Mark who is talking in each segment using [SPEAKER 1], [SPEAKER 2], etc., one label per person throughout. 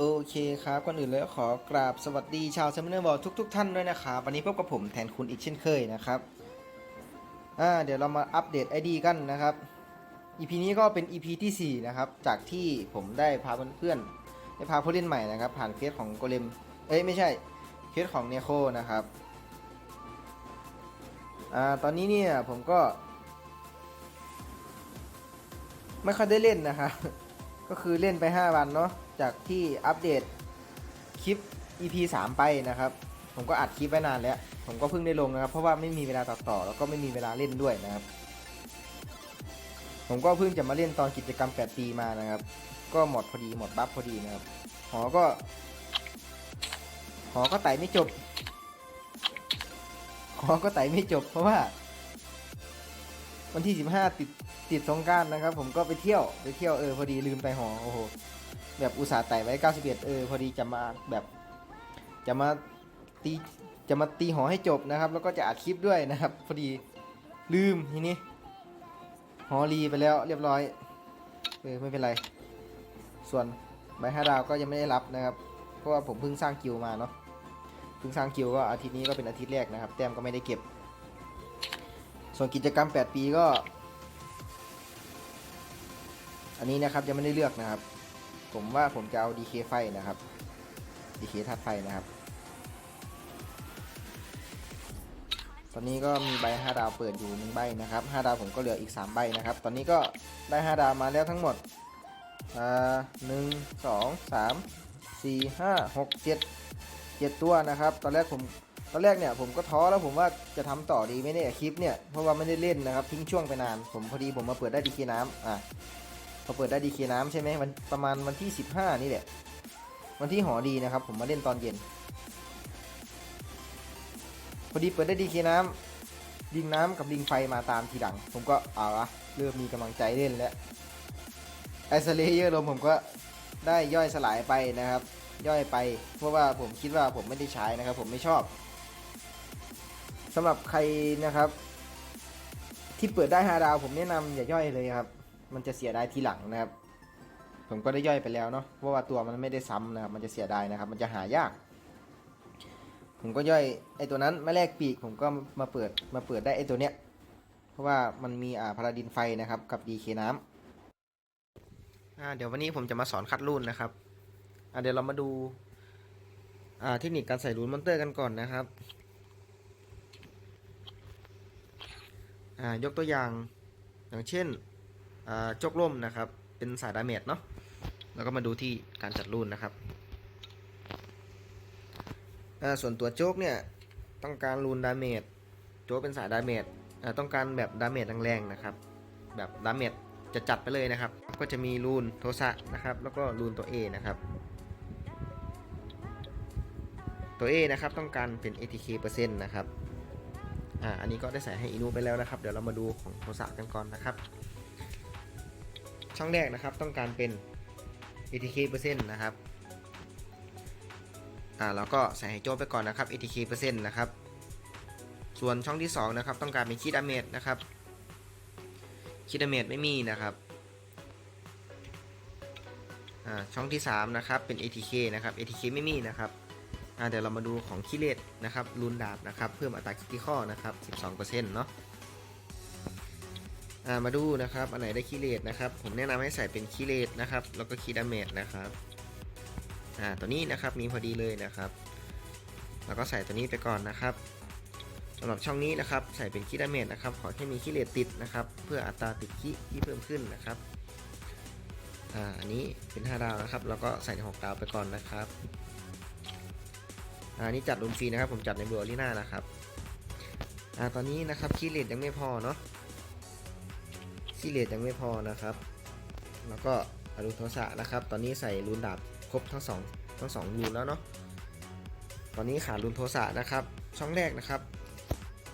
[SPEAKER 1] โอเคครับก่อนอื่นเลยขอกราบสวัสดีชาวเซมิเนอร์บอลทุกๆ ท่านด้วยนะครับวันนี้พบกับผมแทนคุณอีกเช่นเคยนะครับอ่าเดี๋ยวเรามาอัปเดต ID กันนะครับ EP นี้ก็เป็น EP ที่ 4 นะครับ จากที่ผมได้พาเพื่อนๆได้พาผู้เล่นใหม่นะครับ ผ่านเฟซของโกเลมเอ้ยไม่ใช่เฟซของเนโคนะครับอ่าตอนนี้เนี่ยผมก็ ไม่ค่อยได้เล่นนะครับ ก็คือเล่นไป 5 วันเนาะจากที่อัปเดตคลิป EP 3 ไปนะครับ ผมก็อัดคลิปไว้นานแล้ว ผมก็เพิ่งได้ลงนะครับ เพราะว่าไม่มีเวลาตัดต่อแล้วก็ไม่มีเวลาเล่นด้วยนะครับ ผมก็เพิ่งจะมาเล่นตอนกิจกรรม 8 ปีมานะครับ ก็หมดพอดีหมดบัฟพอดีนะครับ หอก็ หอก็ไต่ไม่จบ หอก็ไต่ไม่จบเพราะว่า วันที่ 15 ติดติดสงการนะครับ ผมก็ไปเที่ยวไปเที่ยวเออพอดีลืมไต่หอโอ้โหแบบอุตส่าห์ไต่ไว้ 91 เออพอดีจะมาแบบจะมาตีจะมาตีหอให้จบนะครับ แล้วก็จะอัดคลิปด้วยนะครับ พอดีลืมทีนี้หอรีไปแล้วเรียบร้อยเออไม่เป็นไร ส่วนใบห้าดาวก็ยังไม่ได้รับนะครับ เพราะว่าผมเพิ่งสร้างกิลด์มาเนาะเพิ่งสร้างกิลด์ก็อาทิตย์นี้ก็เป็นอาทิตย์แรกนะครับ แต้มก็ไม่ได้เก็บ ส่วนกิจกรรม 8 ปีก็ อันนี้นะครับยังไม่ได้เลือกนะครับ ผมว่าผมจะเอา DK ไฟนะครับ DK ธาตุไฟนะครับ ตอนนี้ก็มีใบ 5 ดาวเปิดอยู่1ใบนะครับ 5 ดาวผมก็เหลืออีก 3 ใบนะครับ ตอนนี้ก็ได้ 5 ดาวมาแล้วทั้งหมดอ่าหนึ่งสองสามสี่ห้าหกเจ็ดเจ็ดตัวนะครับ ตอนแรกผม ตอนแรกเนี่ยผมก็ท้อแล้วผมว่าจะทำต่อดีไหมเนี่ยคลิปเนี่ยเพราะว่าไม่ได้เล่นนะครับทิ้งช่วงไปนาน ผมพอดีผมมาเปิดได้ดีเคน้ำอะพอเปิดได้ดีเคน้ำใช่ไหมวันประมาณวันที่ 15 นี่แหละ วันที่หอดีนะครับ ผมมาเล่นตอนเย็น พอดีเปิดได้ดีเคน้ำดิงน้ำกับดิงไฟมาตามทีหลัง ผมก็เอาละเริ่มมีกำลังใจเล่นแล้วไอสเลเยอร์ลมผมก็ได้ย่อยสลายไปนะครับ ย่อยไป เพราะว่าผมคิดว่าผมไม่ได้ใช้นะครับ ผมไม่ชอบ สำหรับใครนะครับ ที่เปิดได้5ดาว ผมแนะนำอย่าย่อยเลยครับ มันจะเสียดายทีหลังนะครับ ผมก็ได้ย่อยไปแล้วเนาะเพราะว่าตัวมันไม่ได้ซ้ำนะครับ มันจะเสียดายนะครับ มันจะหายาก ผมก็ย่อยไอตัวนั้นมาแลกปีกผมก็มาเปิดมาเปิดได้ไอตัวเนี้ยเพราะว่ามันมีอ่าพาราดินไฟนะครับ กับดีเคน้ำอ่าเดี๋ยววันนี้ผมจะมาสอนคัดรูนนะครับอ่าเดี๋ยวเรามาดูอ่าเทคนิคการใส่รูนมอนเตอร์กันก่อนนะครับอ่า ยกตัวอย่างอย่างเช่นอ่าจกล่มนะครับ เป็นสายดาเมจเนาะแล้วก็มาดูที่การจัดรูนนะครับส่วนตัวโจ๊กเนี่ยต้องการรูนดาเมจโจ๊กเป็นสายดาเมจต้องการแบบดาเมจแรงๆนะครับ แบบดาเมจจะจัดไปเลยนะครับ ก็จะมีรูนโทสะนะครับ แล้วก็รูนตัว A นะครับ ตัว A นะครับต้องการเป็น ATK เปอร์เซ็นต์นะครับ อ่าอันนี้ก็ได้ใส่ให้อินูไปแล้วนะครับ เดี๋ยวเรามาดูของโทสะกันก่อนนะครับ ช่องแรกนะครับต้องการเป็น ATK เปอร์เซ็นต์นะครับอ่าเราก็ใส่ให้โจ้ไปก่อนนะครับ ATK เปอร์เซ็นต์นะครับ ส่วนช่องที่2นะครับต้องการเป็นคีดาเมจนะครับคีดาเมจไม่มีนะครับอ่าช่องที่3นะครับเป็น ATK นะครับ ATK ไม่มีนะครับ เดี๋ยวเรามาดูของคีเลตนะครับรูนดาบนะครับเพิ่มอัตราคิติคอนะครับ12%เนาะอ่ามาดูนะครับอันไหนได้คีเลตนะครับผมแนะนำให้ใส่เป็นคีเลตนะครับแล้วก็คีดาเมจนะครับอ่าตัวนี้นะครับมีพอดีเลยนะครับ แล้วก็ใส่ตัวนี้ไปก่อนนะครับสำหรับช่องนี้นะครับใส่เป็นคีดาเมจนะครับขอแค่มีคีเลตติดนะครับ เพื่ออัตราติดคีที่เพิ่มขึ้นนะครับอ่าอันนี้เป็น 5 ดาวนะครับ แล้วก็ใส่6ดาวไปก่อนนะครับ อ่านี้จัดรุมฟรีนะครับ ผมจัดในเบอร์ลีน่านะครับ อ่า ตอนนี้นะครับคีเลตยังไม่พอเนาะคีเลตยังไม่พอนะครับ แล้วก็อรุณโทสะนะครับ ตอนนี้ใส่รูนดาบครบทั้งสองทั้งสองรูนแล้วเนาะ ตอนนี้ขาดรูนโทสะนะครับ ช่องแรกนะครับ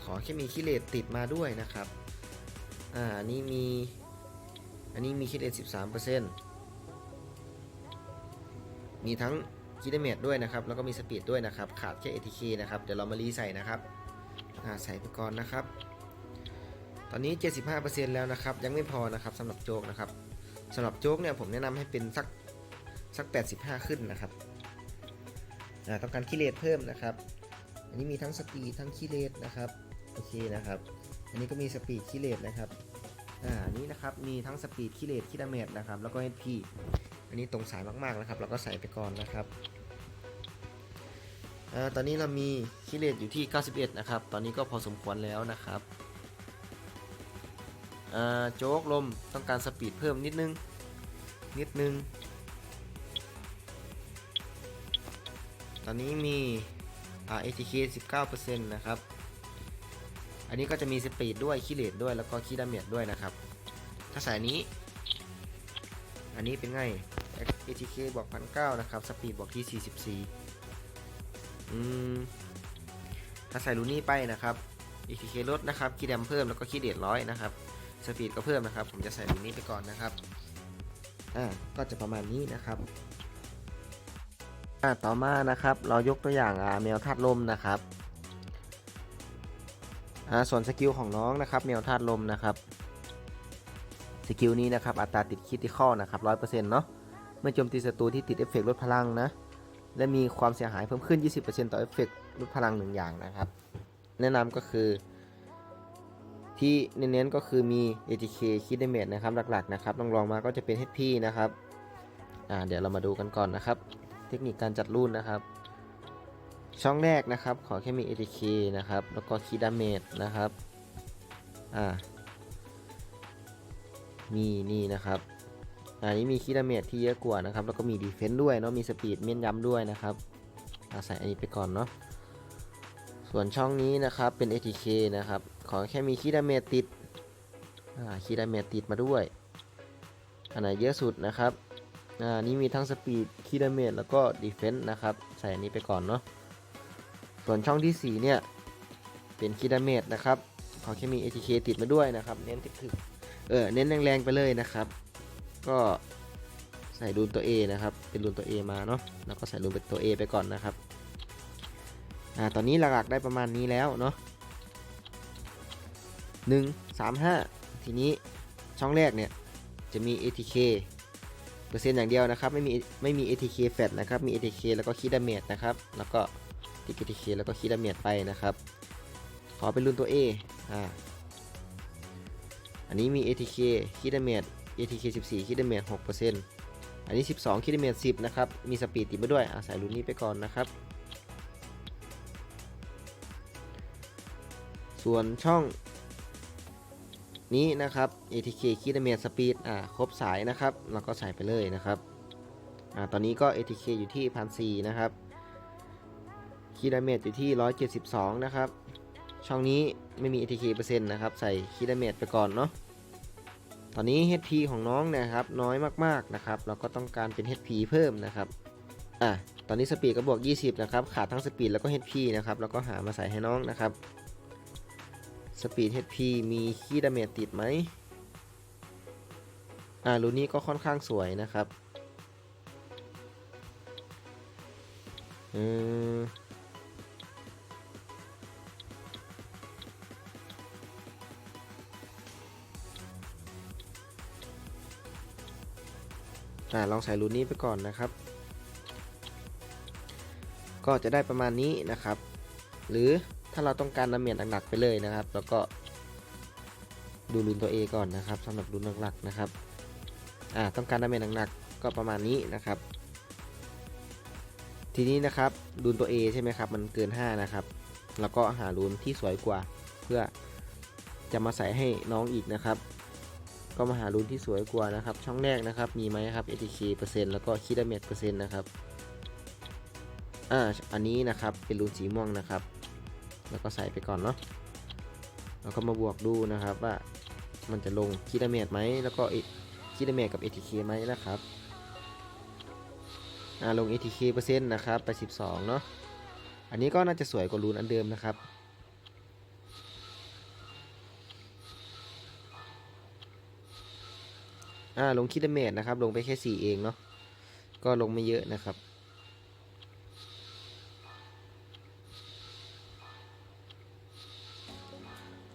[SPEAKER 1] ขอแค่มีคิเลตติดมาด้วยนะครับ อ่า อันนี้มี อันนี้มีคิเลต13%มีทั้ง คิดเมตด้วยนะครับ แล้วก็มีสปีดด้วยนะครับ ขาดแค่ ATK นะครับ เดี๋ยวเรามารีใส่นะครับใส่ไปก่อนนะครับ ตอนนี้ 75%แล้วนะครับ ยังไม่พอนะครับสำหรับโจ๊กนะครับสำหรับโจ๊กเนี่ยผมแนะนำให้เป็นสักสัก 85 ขึ้นนะครับต้องการคิเลตเพิ่มนะครับ อันนี้มีทั้งสปีดทั้งคิเลตนะครับ โอเคนะครับ อันนี้ก็มีสปีดคิเลตนะครับ อ่าอันนี้นะครับ มีทั้งสปีดคิเลตคิดาเมจนะครับ แล้วก็ HP อันนี้ตรงสายมากๆนะครับ เราก็ใส่ไปก่อนนะครับ ตอนนี้เรามีคิเลตอยู่ที่ 91 นะครับ ตอนนี้ก็พอสมควรแล้วนะครับโจ๊กลมต้องการสปีดเพิ่มนิดนึง นิดนึง ตอนนี้มี ATK 19%นะครับ อันนี้ก็จะมีสปีดด้วยคิเลตด้วยแล้วก็คีดาเมจด้วยนะครับ ถ้าสายนี้ อันนี้เป็นไง ATK บวก1,900นะครับ สปีดบวกที่ 44 อืมถ้าใส่รูนี่ไปนะครับ ATK ลดนะครับคีย์แดมเพิ่มแล้วก็คีย์เดดร้อยนะครับสปีดก็เพิ่มนะครับ ผมจะใส่รูนี่ไปก่อนนะครับอ่าก็จะประมาณนี้นะครับอ่าต่อมานะครับเรายกตัวอย่างอ่าแมวธาตุลมนะครับอ่าส่วนสกิลของน้องนะครับแมวธาตุลมนะครับสกิลนี้นะครับอัตราติดคิดที่ข้อนะครับร้อยเปอร์เซ็นต์เนาะเมื่อโจมตีศัตรูที่ติดเอฟเฟกต์ลดพลังนะ และมีความเสียหายเพิ่มขึ้น 20%ต่อเอฟเฟกต์ลดพลังหนึ่งอย่างนะครับ แนะนำก็คือ ที่เน้นๆก็คือมี ATK คิดดเมจนะครับหลักๆนะครับลองลองมาก็จะเป็น HP นะครับอ่าเดี๋ยวเรามาดูกันก่อนนะครับ เทคนิคการจัดรุ่นนะครับ ช่องแรกนะครับ ขอแค่มี ATK นะครับ แล้วก็คีดาเมจนะครับอ่ามีนี่นะครับ อันนี้มีคีดาเมจที่เยอะกว่านะครับ แล้วก็มีดีเฟนต์ด้วยเนาะ มีสปีดเม่นยำด้วยนะครับ อาใส่อันนี้ไปก่อนเนาะ ส่วนช่องนี้นะครับเป็น ATK นะครับ ขอแค่มีคีดาเมจติดคีดาเมจติดมาด้วย อันไหนเยอะสุดนะครับอ่านี่มีทั้งสปีดคีดาเมจแล้วก็ดีเฟนต์นะครับ ใส่อันนี้ไปก่อนเนาะ ส่วนช่องที่4เนี่ยเป็นคีดาเมจนะครับ ขอแค่มี ATK ติดมาด้วยนะครับ เน้นถึกเออ เน้นแรงๆไปเลยนะครับ ก็ใส่รูนตัว A นะครับ เป็นรูนตัว A มาเนาะ แล้วก็ใส่รูนเป็นตัว A ไปก่อนนะครับ อ่า ตอนนี้หลักๆได้ประมาณนี้แล้วเนาะหนึ่งสามห้าทีนี้ช่องแรกเนี่ยจะมี ATK เปอร์เซ็นต์อย่างเดียวนะครับ ไม่มีไม่มี ATK แฟตนะครับ มี ATK แล้วก็คีดาเมจนะครับ แล้วก็ติด ATK แล้วก็คีดาเมจไปนะครับ ขอเป็นรุ่นตัว A อ่า อันนี้มี ATK คีดาเมจ ATK 14 คิดเมตร6%อันนี้ 12 คิดเมตร10 นะครับ มีสปีดติดมาด้วยอาศัยรุ่นนี้ไปก่อนนะครับ ส่วนช่องนี้นะครับ ATK คิดเมตรสปีดอ่าครบสายนะครับเราก็ใส่ไปเลยนะครับอ่าตอนนี้ก็ ATK อยู่ที่1,400นะครับคิดเมตรอยู่ที่ 172 นะครับ ช่องนี้ไม่มี ATK เปอร์เซ็นต์นะครับ ใส่คิดเมตรไปก่อนเนาะ ตอนนี้ HP ของน้องเนะครับน้อยมากๆนะครับ เราก็ต้องการเป็น HP เพิ่มนะครับอะตอนนี้สปีดก็บวก 20 นะครับ ขาดทั้งสปีดแล้วก็ HP นะครับ แล้วก็หามาใส่ให้น้องนะครับ สปีด HP มีคีย์ดาเมจติดไหมอ่ารูนี้ก็ค่อนข้างสวยนะครับ อืม อ่าลองใส่รูนี้ไปก่อนนะครับ ก็จะได้ประมาณนี้นะครับ หรือถ้าเราต้องการดาเมจหนักๆไปเลยนะครับ แล้วก็ดูรูนตัว A ก่อนนะครับสำหรับรูนหลักๆนะครับ อ่าต้องการดาเมจหนักๆก็ประมาณนี้นะครับ ทีนี้นะครับรูนตัว A ใช่ไหมครับ มันเกิน 5 นะครับ แล้วก็หารูนที่สวยกว่า เพื่อจะมาใส่ให้น้องอีกนะครับ ก็มาหารุ่นที่สวยกว่านะครับ ช่องแรกนะครับ มีไหมครับ ATK เปอร์เซ็นต์แล้วก็คิดเมจเปอร์เซ็นต์นะครับอ่าอันนี้นะครับเป็นรุ่นสีม่วงนะครับ แล้วก็ใส่ไปก่อนเนาะแล้วก็มาบวกดูนะครับว่ามันจะลงคิดเมจไหมแล้วก็คิดเมจกับ ATK ไหมนะครับอ่าลง ATK เปอร์เซ็นต์นะครับไป 12เนาะอันนี้ก็น่าจะสวยกว่ารุ่นอันเดิมนะครับ อ่าลงคิดเมตนะครับ ลงไปแค่4เองเนาะก็ลงไม่เยอะนะครับ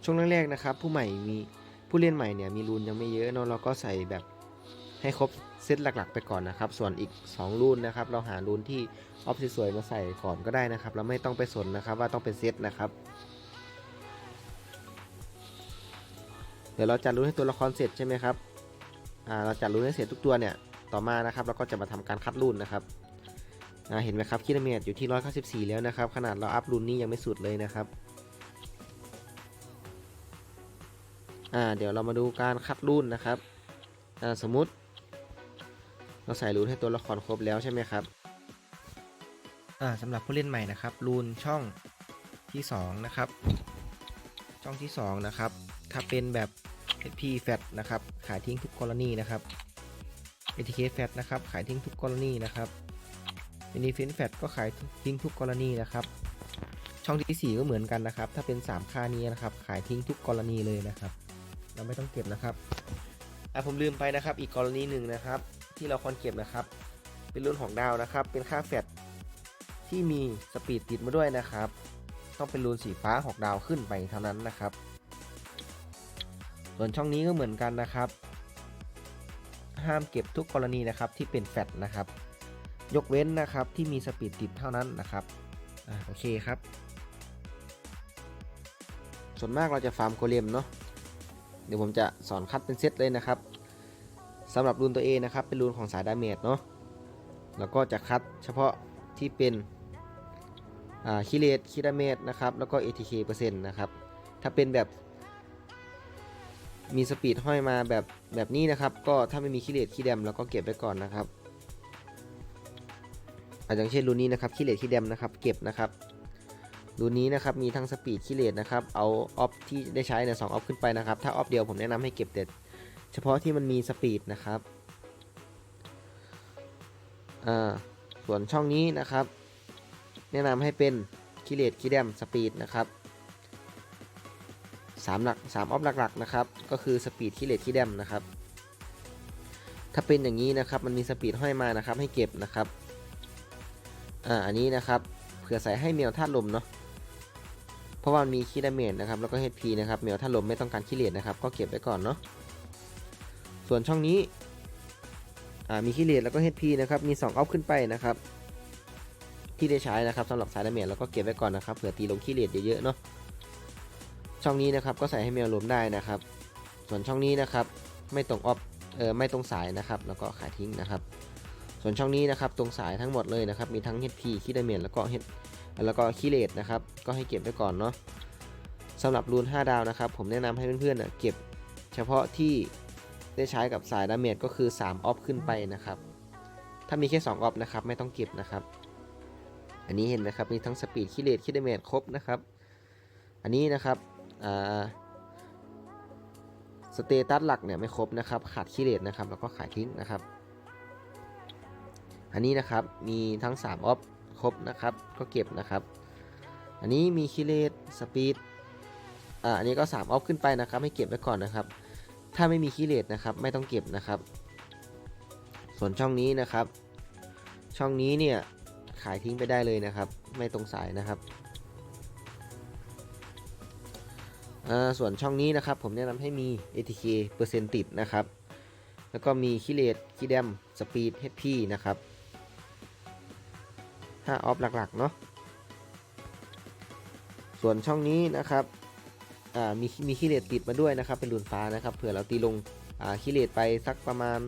[SPEAKER 1] ช่วงแรกๆนะครับ ผู้ใหม่มีผู้เล่นใหม่เนี่ยมีรูนยังไม่เยอะเนาะเราก็ใส่แบบให้ครบ
[SPEAKER 2] เซตหลักๆ ไปก่อนนะครับ ส่วนอีก 2 รุ่นนะครับ เราหารุ่นที่ออฟสวยๆมาใส่ก่อนก็ได้นะครับ เราไม่ต้องไปสนนะครับว่าต้องเป็นเซตนะครับ เดี๋ยวเราจัดรุ่นให้ตัวละครเสร็จใช่ไหมครับ เราจัดรุ่นให้เสร็จทุกตัวเนี่ยต่อมานะครับเราก็จะมาทำการคัดรุ่นนะครับเห็นไหมครับคิดเมตอยู่ที่ 194 แล้วนะครับ ขนาดเราอัพรุ่นนี้ยังไม่สุดเลยนะครับเดี๋ยวเรามาดูการคัดรุ่นนะครับสมมุติเราใส่รูนให้ตัวละครครบแล้วใช่ไหมครับอ่าสำหรับผู้เล่นใหม่นะครับรูนช่องที่ 2 นะครับ ช่องที่ 2 นะครับ ถ้าเป็นแบบ HP Fat นะครับ ขายทิ้งทุกกรณีนะครับ ATK Fat นะครับ ขายทิ้งทุกกรณีนะครับ Benefit Fat ก็ขายทิ้งทุกกรณีนะครับ ช่องที่4ก็เหมือนกันนะครับ ถ้าเป็น 3 ค่านี้นะครับ ขายทิ้งทุกกรณีเลยนะครับ เราไม่ต้องเก็บนะครับอะผมลืมไปนะครับ อีกกรณีหนึ่งนะครับ ที่เราควรเก็บนะครับ เป็นรุ่นของดาวนะครับ เป็นค่าแฟตที่มีสปีดติดมาด้วยนะครับ ต้องเป็นรูนสีฟ้าหกดาวขึ้นไปเท่านั้นนะครับ ส่วนช่องนี้ก็เหมือนกันนะครับ ห้ามเก็บทุกกรณีนะครับที่เป็นแฟตนะครับ ยกเว้นนะครับที่มีสปีดติดเท่านั้นนะครับอโอเคครับ ส่วนมากเราจะฟาร์มโกเลมเนาะเดี๋ยวผมจะสอนคัดเป็นเซตเลยนะครับสำหรับรูนตัว A นะครับ เป็นรูนของสายดาเมจเนาะแล้วก็จะคัดเฉพาะที่เป็นคิเลตคิดาเมจนะครับ แล้วก็ ATK เปอร์เซ็นต์นะครับ ถ้าเป็นแบบ มีสปีดห้อยมาแบบแบบนี้นะครับ ก็ถ้าไม่มีคิเลตคิดแดมเราก็เก็บไว้ก่อนนะครับอาอย่างเช่นรูนนี้นะครับคิเลตคิดแดมนะครับ เก็บนะครับรูนนี้นะครับมีทั้งสปีดคิเลตนะครับเอาออฟที่ได้ใช้เนี่ยสองออฟขึ้นไปนะครับ ถ้าออฟเดียวผมแนะนำให้เก็บแต่เฉพาะที่มันมีสปีดนะครับอ่าส่วนช่องนี้นะครับ แนะนำให้เป็นคิเลตคิดแดมสปีดนะครับ สามหลักสามออฟหลักๆนะครับ ก็คือสปีดคิเลตคิดแดมนะครับ ถ้าเป็นอย่างนี้นะครับ มันมีสปีดห้อยมานะครับ ให้เก็บนะครับ อ่า อันนี้นะครับ เผื่อใส่ให้แมวธาตุลมเนาะ เพราะว่ามันมีคีดาเมจนะครับ แล้วก็ HP นะครับ เมลถ้าลมไม่ต้องการขี้เหรียนะครับ ก็เก็บไว้ก่อนเนาะ ส่วนช่องนี้ อ่า มีขี้เหรียแล้วก็ HP นะครับ มี2ออฟขึ้นไปนะครับ ที่ได้ใช้นะครับสำหรับสายดาเมจแล้วก็เก็บไว้ก่อนนะครับ เผื่อตีลงขี้เหรียเยอะๆเนาะ ช่องนี้นะครับก็ใส่ให้แมวลมได้นะครับ ส่วนช่องนี้นะครับไม่ตรงออฟเออไม่ตรงสายนะครับ แล้วก็ขายทิ้งนะครับ ส่วนช่องนี้นะครับตรงสายทั้งหมดเลยนะครับ มีทั้ง HP คีดเมจแล้วก็ H แล้วก็คีเลตนะครับ ก็ให้เก็บไว้ก่อนเนาะสำหรับรูน 5 ดาวนะครับ ผมแนะนำให้เพื่อนๆนะเก็บเฉพาะที่ได้ใช้กับสายดาเมจก็คือ 3 ออฟขึ้นไปนะครับ ถ้ามีแค่ 2 ออฟนะครับ ไม่ต้องเก็บนะครับ อันนี้เห็นไหมครับ มีทั้งสปีดคีเลตคีดาเมจครบนะครับ อันนี้นะครับ สเตตัสหลักเนี่ยไม่ครบนะครับขาดคีเลตนะครับแล้วก็ขายทิ้งนะครับ อันนี้นะครับมีทั้ง3ออฟครบนะครับก็เก็บนะครับ อันนี้มีคิเลตสปีดอ่าอันนี้ก็3ออฟขึ้นไปนะครับให้เก็บไว้ก่อนนะครับ ถ้าไม่มีคิเลตนะครับไม่ต้องเก็บนะครับ ส่วนช่องนี้นะครับ ช่องนี้เนี่ยขายทิ้งไปได้เลยนะครับ ไม่ตรงสายนะครับ ส่วนช่องนี้นะครับ ผมแนะนำให้มี ATK เปอร์เซ็นต์ติดนะครับ แล้วก็มีคิเลตคิแดมสปีด HP นะครับ5ออฟหลักๆเนาะส่วนช่องนี้นะครับอ่ามีมีคิเลตติดมาด้วยนะครับ เป็นรูนฟ้านะครับเผื่อเราตีลงอ่าคิเลตไปสักประมาณ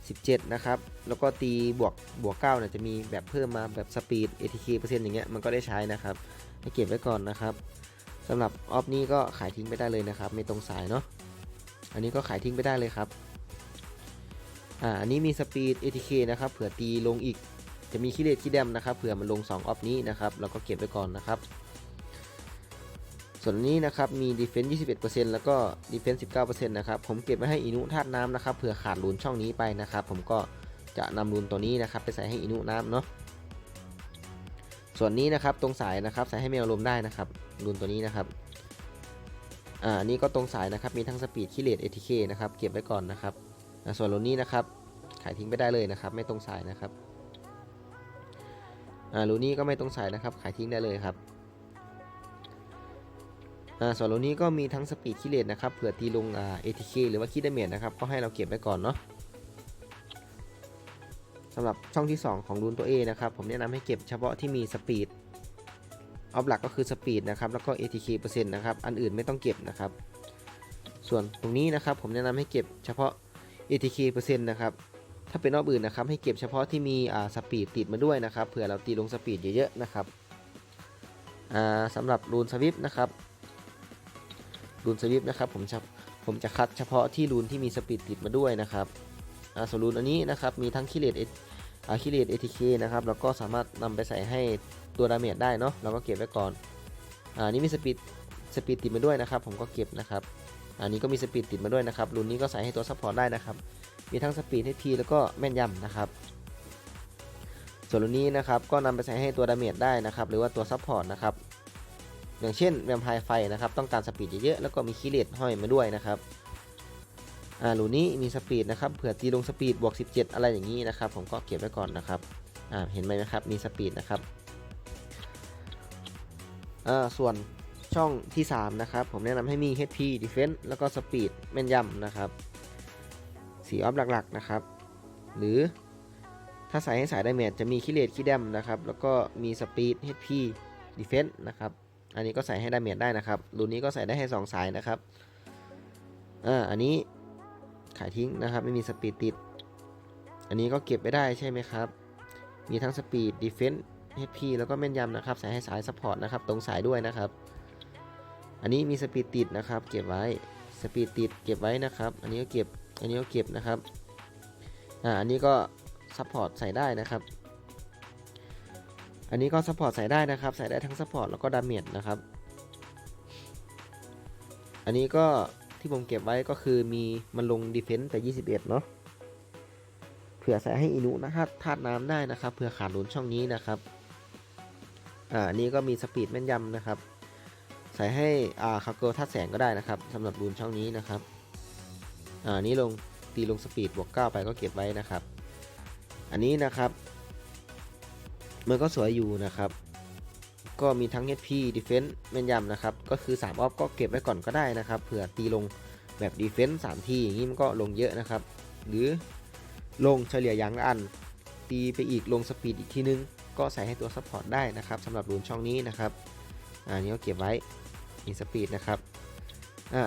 [SPEAKER 2] 17 นะครับ แล้วก็ตีบวกบวก9เนี่ยจะมีแบบเพิ่มมาแบบสปีด ATK เปอร์เซ็นต์อย่างเงี้ยมันก็ได้ใช้นะครับให้เก็บไว้ก่อนนะครับ สำหรับออฟนี้ก็ขายทิ้งไปได้เลยนะครับ ไม่ตรงสายเนาะอันนี้ก็ขายทิ้งไปได้เลยครับอ่าอันนี้มีสปีด ATK นะครับเผื่อตีลงอีกจะมีคิเลตคิดแดมนะครับเผื่อมันลง 2 ออฟนี้นะครับเราก็เก็บไว้ก่อนนะครับ ส่วนนี้นะครับมี Defense 21%แล้วก็ Defense 19%นะครับผมเก็บไว้ให้อินุธาตุน้ำนะครับเผื่อขาดรูนช่องนี้ไปนะครับ ผมก็จะนำรูนตัวนี้นะครับไปใส่ให้อินุน้ำเนาะ ส่วนนี้นะครับตรงสายนะครับใส่ให้แมวลมได้นะครับรูนตัวนี้นะครับอ่าอันนี้ก็ตรงสายนะครับมีทั้งสปีดคิเลต ATK นะครับเก็บไว้ก่อนนะครับส่วนรูนนี้นะครับขายทิ้งไปได้เลยนะครับ ไม่ตรงสายนะครับอ่ารูนี้ก็ไม่ตรงสายนะครับ ขายทิ้งได้เลยครับอ่าส่วนรูนี้ก็มีทั้งสปีดคิเลตนะครับเผื่อตีลงอ่า ATK หรือว่าคิดเดเมจนะครับก็ให้เราเก็บไว้ก่อนเนาะำหรับช่องที่ 2 ของรูนตัว A นะครับ ผมแนะนำให้เก็บเฉพาะที่มีสปีดออฟหลักก็คือสปีดนะครับ แล้วก็ ATK เปอร์เซ็นต์นะครับ อันอื่นไม่ต้องเก็บนะครับ ส่วนตรงนี้นะครับ ผมแนะนำให้เก็บเฉพาะ ATK เปอร์เซ็นต์นะครับ ถ้าเป็นรอบอื่นนะครับ ให้เก็บเฉพาะที่มีอ่าสปีดติดมาด้วยนะครับ เผื่อเราตีลงสปีดเยอะๆนะครับ อ่าสำหรับรูนสวิปนะครับรูนสวิปนะครับ ผมจะผมจะคัดเฉพาะที่รูนที่มีสปีดติดมาด้วยนะครับอ่าส่วนรูนอันนี้นะครับ มีทั้งคิเลต อาคิเลต ATK นะครับแล้วก็สามารถนำไปใส่ให้ตัวดาเมจได้เนาะเราก็เก็บไว้ก่อนอ่านี่มีสปีดสปีดติดมาด้วยนะครับ ผมก็เก็บนะครับอันนี้ก็มีสปีดติดมาด้วยนะครับรุ่นนี้ก็ใส่ให้ตัวซัพพอร์ตได้นะครับมีทั้งสปีดให้ทีแล้วก็แม่นยำนะครับส่วนรุ่นนี้นะครับก็นำไปใส่ให้ตัวดาเมจได้นะครับหรือว่าตัวซัพพอร์ตนะครับอย่างเช่นแวมไพร์ไฟนะครับต้องการสปีดเยอะๆแล้วก็มีคีเลตห้อยมาด้วยนะครับ อ่ารุ่นนี้มีสปีดนะครับเผื่อตีลงสปีดบวก 17 อะไรอย่างนี้นะครับ ผมก็เก็บไว้ก่อนนะครับอ่าเห็นไหมนะครับมีสปีดนะครับอ่าส่วนช่องที่ 3 นะครับ ผมแนะนำให้มี HP Defense แล้วก็ Speed แม่นยำนะครับสีออฟหลักๆนะครับ หรือถ้าใส่ให้สายไดเมจจะมีคิเลตคิดแดมนะครับ แล้วก็มี Speed HP Defense นะครับ อันนี้ก็ใส่ให้ไดเมจได้นะครับ รุ่นนี้ก็ใส่ได้ให้ 2 สายนะครับ อ่า อันนี้ ขายทิ้งนะครับ ไม่มีสปีดติด อันนี้ก็เก็บไม่ได้ใช่ไหมครับ มีทั้ง Speed Defense HP แล้วก็แม่นยำนะครับใส่ให้สายซัพพอร์ตนะครับ ตรงสายด้วยนะครับ อันนี้มีสปีดติดนะครับ เก็บไว้ สปีดติด เก็บไว้นะครับ อันนี้ก็เก็บ อันนี้ก็เก็บนะครับ อ่า อันนี้ก็ซัพพอร์ตใส่ได้นะครับ อันนี้ก็ซัพพอร์ตใส่ได้นะครับ ใส่ได้ทั้งซัพพอร์ตแล้วก็ดาเมจนะครับ อันนี้ก็ ที่ผมเก็บไว้ก็คือมีมันลงดีเฟนต์แต่ 21 เนาะเผื่อใส่ให้อินุนะธาตุธาตุน้ำได้นะครับเผื่อขาดหลุนช่องนี้นะครับอ่านี้ก็มีสปีดแม่นยำนะครับ ใส่ให้อ่าคาเกิลทัดแสงก็ได้นะครับสำหรับรูนช่องนี้นะครับอ่านี้ลงตีลงสปีดบวก 9 ไปก็เก็บไว้นะครับ อันนี้นะครับ มันก็สวยอยู่นะครับ ก็มีทั้ง HP Defense แม่นยำนะครับ ก็คือ3ออฟก็เก็บไว้ก่อนก็ได้นะครับเผื่อตีลงแบบ Defense 3ทีอย่างนี้มันก็ลงเยอะนะครับ หรือลงเฉลี่ยอย่างละอัน ตีไปอีกลงสปีดอีกทีนึง ก็ใส่ให้ตัวซัพพอร์ตได้นะครับสำหรับรูนช่องนี้นะครับอันนี้ก็เก็บไว้มีสปีดนะครับ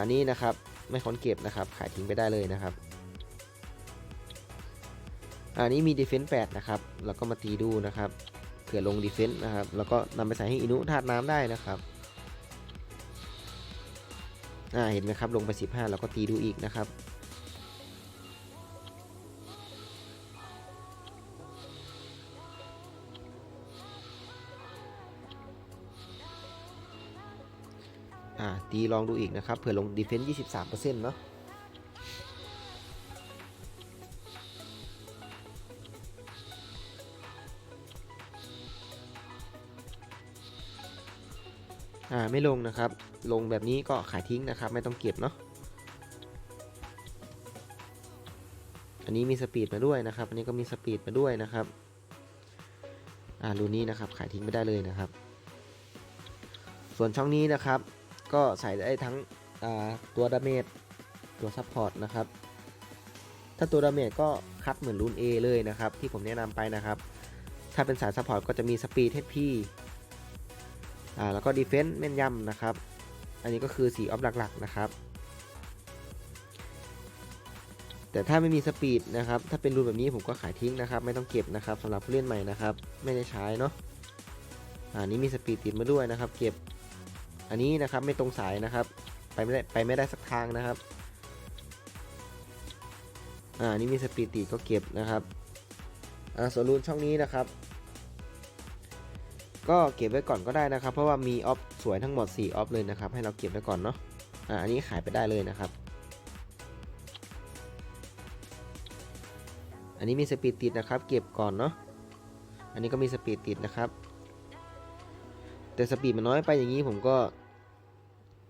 [SPEAKER 2] อันนี้นะครับไม่ค้นเก็บนะครับ ขายทิ้งไปได้เลยนะครับอันนี้มีดีเฟนต์8นะครับ แล้วก็มาตีดูนะครับ ผื่อลงดีเฟนต์นะครับ แล้วก็นำไปใส่ให้อินุธาตุน้ำได้นะครับอ่าเห็นไหมครับ ลงไป 15 แล้วก็ตีดูอีกนะครับ อ่า ตีลองดูอีกนะครับ เผื่อลงดีเฟนต์23%เนาะ ไม่ลงนะครับ ลงแบบนี้ก็ขายทิ้งนะครับ ไม่ต้องเก็บเนาะอันนี้มีสปีดมาด้วยนะครับ อันนี้ก็มีสปีดมาด้วยนะครับ อ่ารูนี้นะครับ ขายทิ้งไม่ได้เลยนะครับ ส่วนช่องนี้นะครับ ก็ใส่ได้ทั้งตัวดาเมจตัวซัพพอร์ตนะครับ ถ้าตัวดาเมจก็คัดเหมือนรูน A เลยนะครับ ที่ผมแนะนำไปนะครับ ถ้าเป็นสายซัพพอร์ตก็จะมีสปีด HP อ่าแล้วก็ดีเฟนส์แม่นยำนะครับ อันนี้ก็คือสีออฟหลักๆนะครับ แต่ถ้าไม่มีสปีดนะครับ ถ้าเป็นรูนแบบนี้ผมก็ขายทิ้งนะครับ ไม่ต้องเก็บนะครับสำหรับผู้เล่นใหม่นะครับ ไม่ได้ใช้เนาะอันนี้มีสปีดติดมาด้วยนะครับ เก็บอันนี้นะครับไม่ตรงสายนะครับ ไปไม่ได้ไปไม่ได้สักทางนะครับอ่านี่มีสปีดติดก็เก็บนะครับอ่าส่วนรูนช่องนี้นะครับ ก็เก็บไว้ก่อนก็ได้นะครับ เพราะว่ามีออฟสวยทั้งหมด4ออฟเลยนะครับ ให้เราเก็บไว้ก่อนเนาะอ่าอันนี้ขายไปได้เลยนะครับ อันนี้มีสปีดติดนะครับ เก็บก่อนเนาะอันนี้ก็มีสปีดติดนะครับ แต่สปีดมันน้อยไปอย่างนี้ผมก็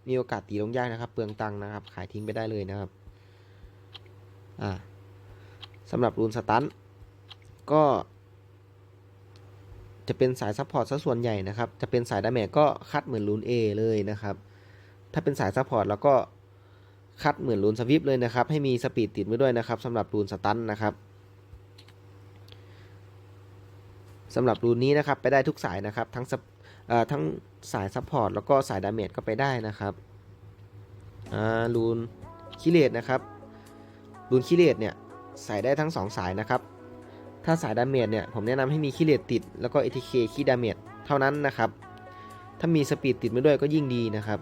[SPEAKER 2] มีโอกาสตีลงยากนะครับ เปลืองตังนะครับ ขายทิ้งไปได้เลยนะครับอ่าสำหรับรูนสตันก็ จะเป็นสายซัพพอร์ตซะส่วนใหญ่นะครับ จะเป็นสายดาเมจก็คัดเหมือนรูน A เลยนะครับ ถ้าเป็นสายซัพพอร์ตแล้วก็คัดเหมือนรูนสวิปเลยนะครับ ให้มีสปีดติดไว้ด้วยนะครับสำหรับรูนสตันนะครับสำหรับรูนนี้นะครับไปได้ทุกสายนะครับ ทั้งทั้งสายซัพพอร์ตแล้วก็สายดาเมจก็ไปได้นะครับรูนคิเลตนะครับรูนคิเลตเนี่ยใส่ได้ทั้ง 2 สายนะครับ ถ้าสายดาเมจเนี่ยผมแนะนำให้มีคิเลตติด แล้วก็ ATK คีดาเมจเท่านั้นนะครับ ถ้ามีสปีดติดมาด้วยก็ยิ่งดีนะครับ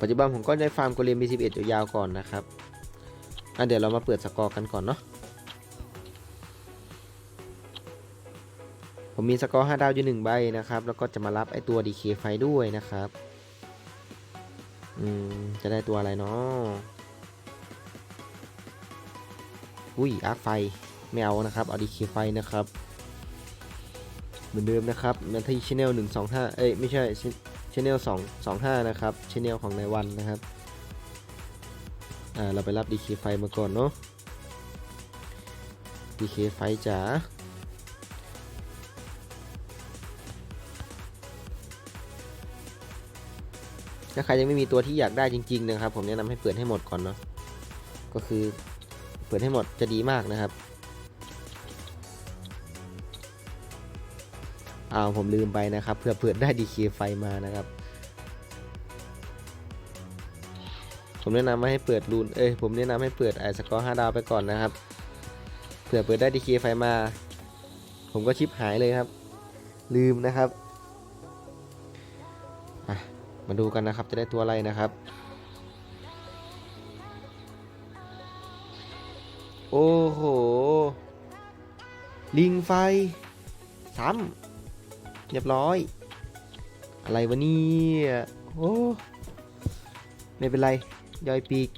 [SPEAKER 2] ปัจจุบันผมก็ได้ฟาร์มโกเลม B11 ยาวๆก่อนนะครับอะเดี๋ยวเรามาเปิดสกอร์กันก่อนเนาะ ผมมีสกอร์5ดาวอยู่1ใบนะครับ แล้วก็จะมารับไอตัว DK ไฟด้วยนะครับ อืม จะได้ตัวอะไรเนาะอุ้ยอาร์คไฟไม่เอานะครับ เอา DK ไฟนะครับ เหมือนเดิมนะครับมาที่ช anel 125เอ้ย ไม่ใช่ช anel 2 25นะครับช anel ของในวันนะครับ อ่า เราไปรับ DK ไฟมาก่อนเนาะ DK ไฟจ๋า ถ้าใครยังไม่มีตัวที่อยากได้จริง ๆ นะครับ ผมแนะนำให้เปิดให้หมดก่อนเนาะก็คือเปิดให้หมดจะดีมากนะครับอ้าวผมลืมไปนะครับ เพื่อเปิดได้ดีเคไฟมานะครับ ผมแนะนำมาให้เปิดรูนเอ้ยผมแนะนำให้เปิดไอสกอร์5ดาวไปก่อนนะครับเผื่อเปิดได้ดีเคไฟมา ผมก็ชิปหายเลยครับ ลืมนะครับ มาดูกันนะครับจะได้ตัวอะไรนะครับ โอ้โห ลิงไฟ ซ้ำเรียบร้อย อะไรวะเนี่ยโอ้ไม่เป็นไรย่อยปีก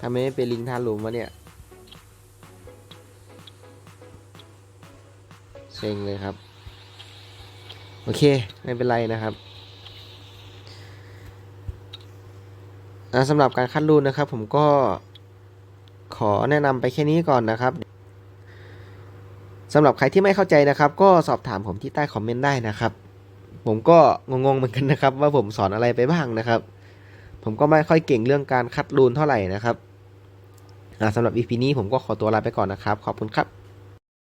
[SPEAKER 2] ทำไมไม่เป็นลิงทานหลุมวะเนี่ย เซ็งเลยครับ โอเค ไม่เป็นไรนะครับสำหรับการคัดรูนนะครับ ผมก็ขอแนะนำไปแค่นี้ก่อนนะครับสำหรับใครที่ไม่เข้าใจนะครับ ก็สอบถามผมที่ใต้คอมเมนต์ได้นะครับ ผมก็งงๆเหมือนกันนะครับ ว่าผมสอนอะไรไปบ้างนะครับ ผมก็ไม่ค่อยเก่งเรื่องการคัดรูนเท่าไหร่นะครับสำหรับ EP นี้ผมก็ขอตัวลาไปก่อนนะครับ ขอบคุณครับ